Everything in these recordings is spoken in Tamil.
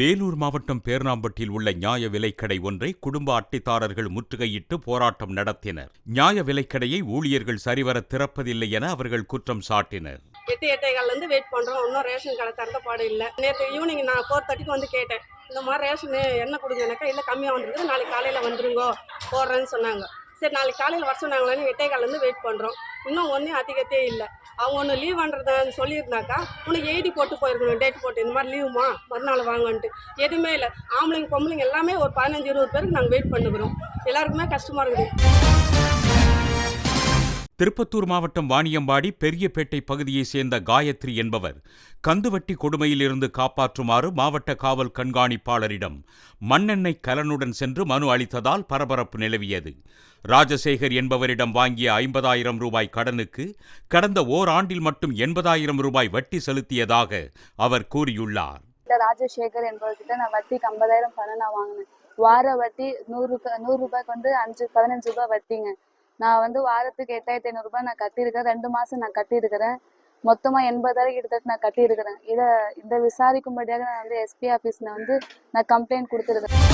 வேலூர் மாவட்டம் பேர்ணாம்பட்டில் உள்ள நியாய விலைக்கடை ஒன்றை குடும்ப அட்டைதாரர்கள் முற்றுகையிட்டு போராட்டம் நடத்தினர். நியாய விலைக்கடையை ஊழியர்கள் சரிவர திறப்பதில்லை என அவர்கள் குற்றம் சாட்டினர். எட்டு எட்டேகால்லேருந்து வெயிட் பண்ணுறோம் இன்னும் ரேஷன் கடை திறந்த பாடு இல்லை. நேற்று ஈவினிங் நான் ஃபோர் தேர்ட்டிக்கு வந்து கேட்டேன். இந்த மாதிரி ரேஷனு என்ன கொடுங்கனாக்கா இல்லை கம்மியாக வந்துருக்குது. நாளைக்கு காலையில் வந்துருங்கோ போடுறேன்னு சொன்னாங்க. சரி நாளைக்கு காலையில் வர சொன்னாங்களேன்னு எட்டைகாலேருந்து வெயிட் பண்ணுறோம் இன்னும் ஒன்றும் அதிகத்தே இல்லை. அவங்க ஒன்று லீவ் பண்ணுறதான்னு சொல்லியிருந்தாக்கா உனக்கு எழுதி போட்டு போயிருக்கணும் டேட் போட்டு. இந்த மாதிரி லீவுமா மறுநாள் வாங்கன்ட்டு. எதுவுமே இல்லை. ஆம்பளைங்க பொம்பளைங்க எல்லாமே ஒரு பதினஞ்சு இருபது பேருக்கு நாங்கள் வெயிட் பண்ணுக்கிறோம் எல்லாருக்குமே கஷ்டமாக இருக்குது. திருப்பத்தூர் மாவட்டம் வாணியம்பாடி பெரியபேட்டை பகுதியைச் சேர்ந்த காயத்ரி என்பவர் கந்துவட்டி கொடுமையிலிருந்து காப்பாற்றுமாறு மாவட்ட காவல் கண்காணிப்பாளரிடம் மண்ணெண்ணெய் கலனுடன் சென்று மனு அளித்ததால் பரபரப்பு நிலவியது. ராஜசேகர் என்பவரிடம் வாங்கிய ஐம்பதாயிரம் ரூபாய் கடனுக்கு கடந்த ஓராண்டில் மட்டும் எண்பதாயிரம் ரூபாய் வட்டி செலுத்தியதாக அவர் கூறியுள்ளார். ராஜசேகர் என்பவர்கிட்ட நான் வட்டிக்கு ஐம்பதாயிரம் பணம் நான் வாங்கினேன். வார வட்டி நூறு நூறு ரூபாய்க்கு வந்து அஞ்சு பதினஞ்சு ரூபாய் வட்டிங்க. நான் வந்து வாரத்துக்கு எட்டாயிரத்தி ஐநூறுரூபா நான் கட்டியிருக்கேன் ரெண்டு மாதம் நான் கட்டியிருக்கிறேன். மொத்தமாக எண்பதாயிரம் கிட்டத்தட்ட நான் கட்டியிருக்கிறேன். இதை இந்த விசாரிக்கும்படியாக நான் வந்து எஸ்பி ஆஃபீஸில் வந்து நான் கம்ப்ளைண்ட் கொடுத்துருக்கேன்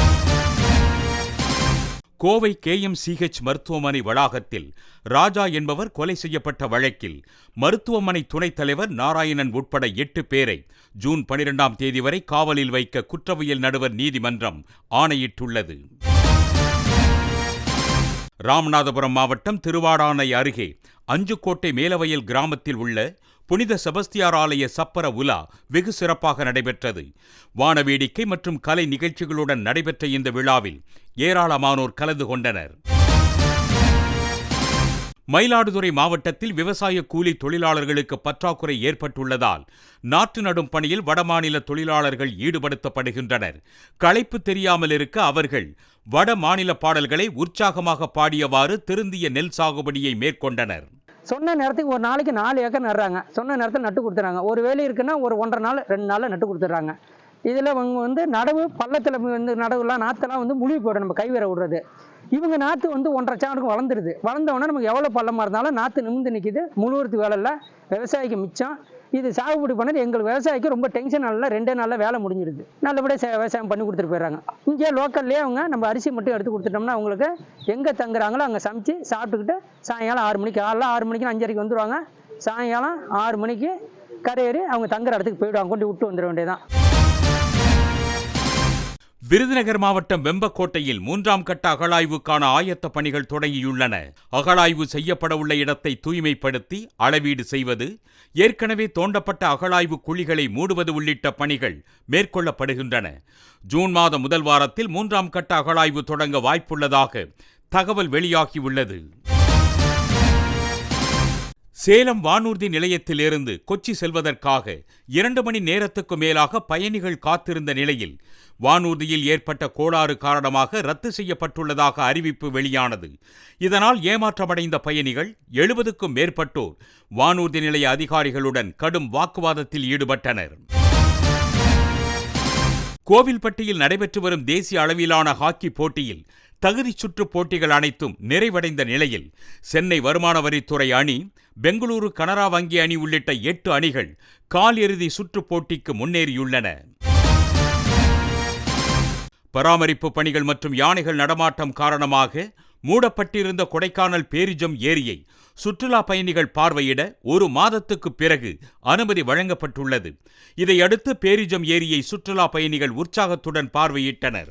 கோவை கேஎம்சிஹெச் மருத்துவமனை வளாகத்தில் ராஜா என்பவர் கொலை செய்யப்பட்ட வழக்கில் மருத்துவமனை துணைத் தலைவர் நாராயணன் உட்பட எட்டு பேரை ஜூன் பனிரெண்டாம் தேதி வரை காவலில் வைக்க குற்றவியல் நடுவர் நீதிமன்றம் ஆணையிட்டுள்ளது. ராமநாதபுரம் மாவட்டம் திருவாடானை அருகே அஞ்சுக்கோட்டை மேலவயல் கிராமத்தில் உள்ள புனித செபஸ்தியார் ஆலய சப்பர உலா வெகு சிறப்பாக நடைபெற்றது. வானவேடிக்கை மற்றும் கலை நிகழ்ச்சிகளுடன் நடைபெற்ற இந்த விழாவில் ஏராளமானோர் கலந்து கொண்டனர். மயிலாடுதுறை மாவட்டத்தில் விவசாய கூலி தொழிலாளர்களுக்கு பற்றாக்குறை ஏற்பட்டுள்ளதால் நாற்று நடும் பணியில் வடமாநில தொழிலாளர்கள் ஈடுபடுத்தப்படுகின்றனர். களைப்பு தெரியாமல் இருக்க அவர்கள் வட மாநில பாடல்களை உற்சாகமாக பாடியவாறு திருந்திய நெல் சாகுபடியை மேற்கொண்டனர். சொன்ன நேரத்துக்கு ஒரு நாளைக்கு நாலு ஏக்கர் நடுறாங்க. சொன்ன நேரத்தில் நட்டு கொடுத்துறாங்க. ஒரு வேலை இருக்குன்னா ஒரு ஒன்றரை நாள் ரெண்டு நாளில் நட்டு கொடுத்துட்றாங்க. இதில் அவங்க வந்து நடவு பள்ளத்தில் வந்து நடவுலாம் நாற்றெல்லாம் வந்து முழுகி போய்டும். நம்ம கைவிர விடுறது. இவங்க நாற்று வந்து ஒன்றரை சாணுக்கு வளர்ந்துருது. வளர்ந்தவொடனே நமக்கு எவ்வளோ பள்ளமாக இருந்தாலும் நாற்று நிமிந்து நிற்கிது முழுவதுக்கு வேலை இல்லை. விவசாயிக்கு மிச்சம். இது சாகுபடி பண்ணது எங்களுக்கு விவசாயிக்கு ரொம்ப டென்ஷன் நாளில் ரெண்டே நாளில் வேலை முடிஞ்சிருது. நல்லபடியாக விவசாயம் பண்ணி கொடுத்துட்டு போயிடுறாங்க. இங்கே லோக்கல்லே அவங்க நம்ம அரிசி மட்டும் எடுத்து கொடுத்துட்டோம்னா அவங்களுக்கு எங்கே தங்குறாங்களோ அங்கே சமைச்சு சாப்பிட்டுக்கிட்டு சாயங்காலம் ஆறு மணிக்கு காலைல ஆறு மணிக்கு அஞ்சரைக்கு வந்துடுவாங்க சாயங்காலம் ஆறு மணிக்கு கரையேறி அவங்க தங்குற இடத்துக்கு போயிடுவாங்க. கொண்டு விட்டு வந்துட வேண்டியதான் விருதுநகர் மாவட்டம் வெம்பக்கோட்டையில் மூன்றாம் கட்ட அகழாய்வுக்கான ஆயத்த பணிகள் தொடங்கியுள்ளன. அகழாய்வு செய்யப்படவுள்ள இடத்தை தூய்மைப்படுத்தி அளவீடு செய்வது ஏற்கனவே தோண்டப்பட்ட அகழாய்வு குழிகளை மூடுவது உள்ளிட்ட பணிகள் மேற்கொள்ளப்படுகின்றன. ஜூன் மாத முதல் வாரத்தில் மூன்றாம் கட்ட அகழாய்வு தொடங்க வாய்ப்புள்ளதாக தகவல் வெளியாகியுள்ளது. சேலம் வானூர்தி நிலையத்திலிருந்து கொச்சி செல்வதற்காக இரண்டு மணி நேரத்துக்கு மேலாக பயணிகள் காத்திருந்த நிலையில் வானூர்தியில் ஏற்பட்ட கோளாறு காரணமாக ரத்து செய்யப்பட்டுள்ளதாக அறிவிப்பு வெளியானது. இதனால் ஏமாற்றமடைந்த பயணிகள் எழுபதுக்கும் மேற்பட்டோர் வானூர்தி நிலைய அதிகாரிகளுடன் கடும் வாக்குவாதத்தில் ஈடுபட்டனர். கோவில்பட்டியில் நடைபெற்று வரும் தேசிய அளவிலான ஹாக்கி போட்டியில் தகுதிச் சுற்று போட்டிகள் அனைத்தும் நிறைவடைந்த நிலையில் சென்னை வருமான வரித்துறை அணி பெங்களூரு கனரா வங்கி அணி உள்ளிட்ட எட்டு அணிகள் கால் இறுதி சுற்றுப் போட்டிக்கு முன்னேறியுள்ளன. பராமரிப்பு பணிகள் மற்றும் யானைகள் நடமாட்டம் காரணமாக மூடப்பட்டிருந்த கொடைக்கானல் பேரிஜம் ஏரியை சுற்றுலா பயணிகள் பார்வையிட ஒரு மாதத்துக்கு பிறகு அனுமதி வழங்கப்பட்டுள்ளது. இதையடுத்து பேரிஜம் ஏரியை சுற்றுலா பயணிகள் உற்சாகத்துடன் பார்வையிட்டனர்.